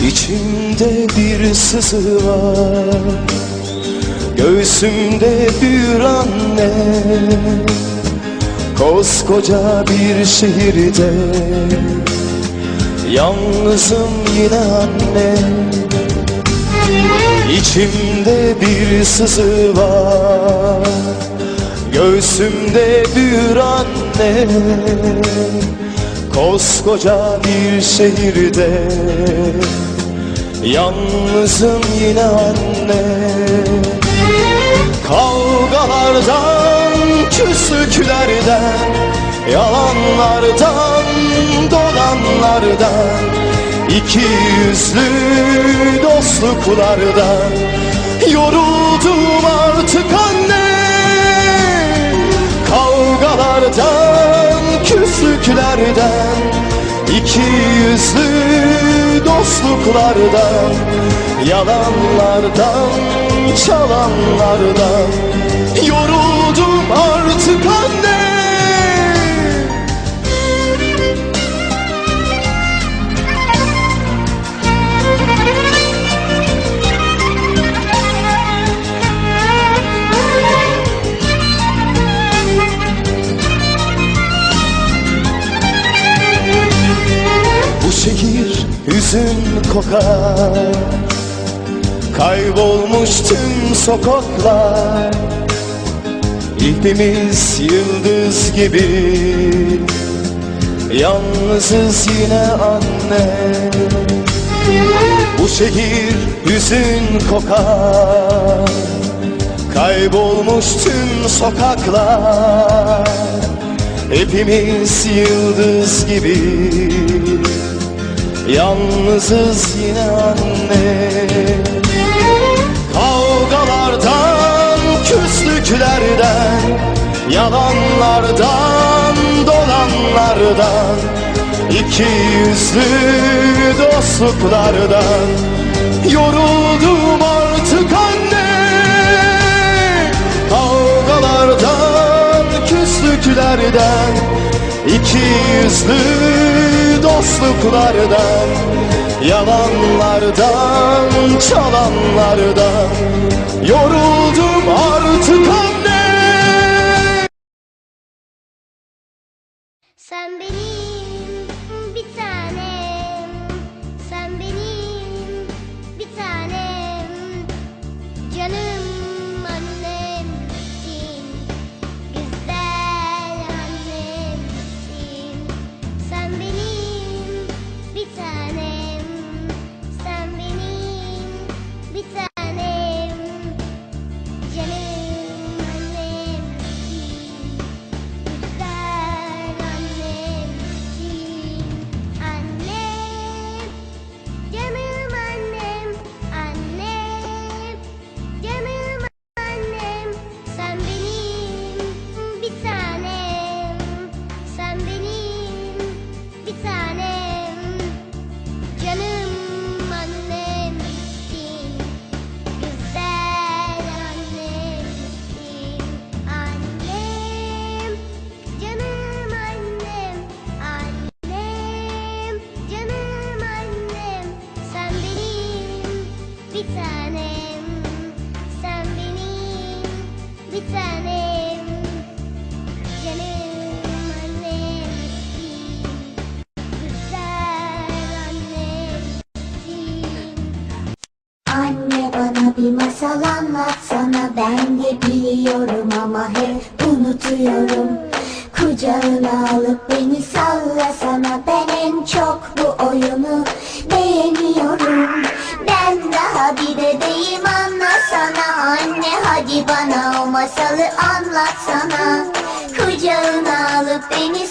İçimde bir sızı var Göğsümde bir anne. Koskoca bir şehirde Yalnızım yine anne. İçimde bir sızı var. Göğsümde bir anne. Koskoca bir şehirde. Yalnızım yine anne. Kavgalardan, küslüklerden Yalanlardan, dolanlardan iki yüzlü dostluklardan Yoruldum artık anne. Kavgalardan, küslüklerden iki yüzlü dostluklardan Yalanlardan, çalanlardan Yoruldum artık anne hüzün kokar Kaybolmuş tüm sokaklar. İpimiz yıldız gibi Yalnızız yine anne. Bu şehir hüzün kokar Kaybolmuş tüm sokaklar. Hepimiz yıldız gibi Yalnızız yine anne. Kavgalardan, küslüklerden Yalanlardan, dolanlardan iki yüzlü dostluklardan. Yoruldum artık anne. Kavgalardan, küslüklerden iki yüzlü dostluklardan Yalanlardan, çalanlardan. Yoruldum artık anne. Sen benim bir tanem tanem Sen benim. Bir tanem Canım annemsin Güzel annemsin Anne bana bir masal anlatsana ben de biliyorum ama hep unutuyorum. Kucağına alıp beni sallasana ben en çok bu oyunu beğeniyorum Tabi bebeğim anlasana Anne hadi bana o masalı anlatsana. Kucağına alıp beni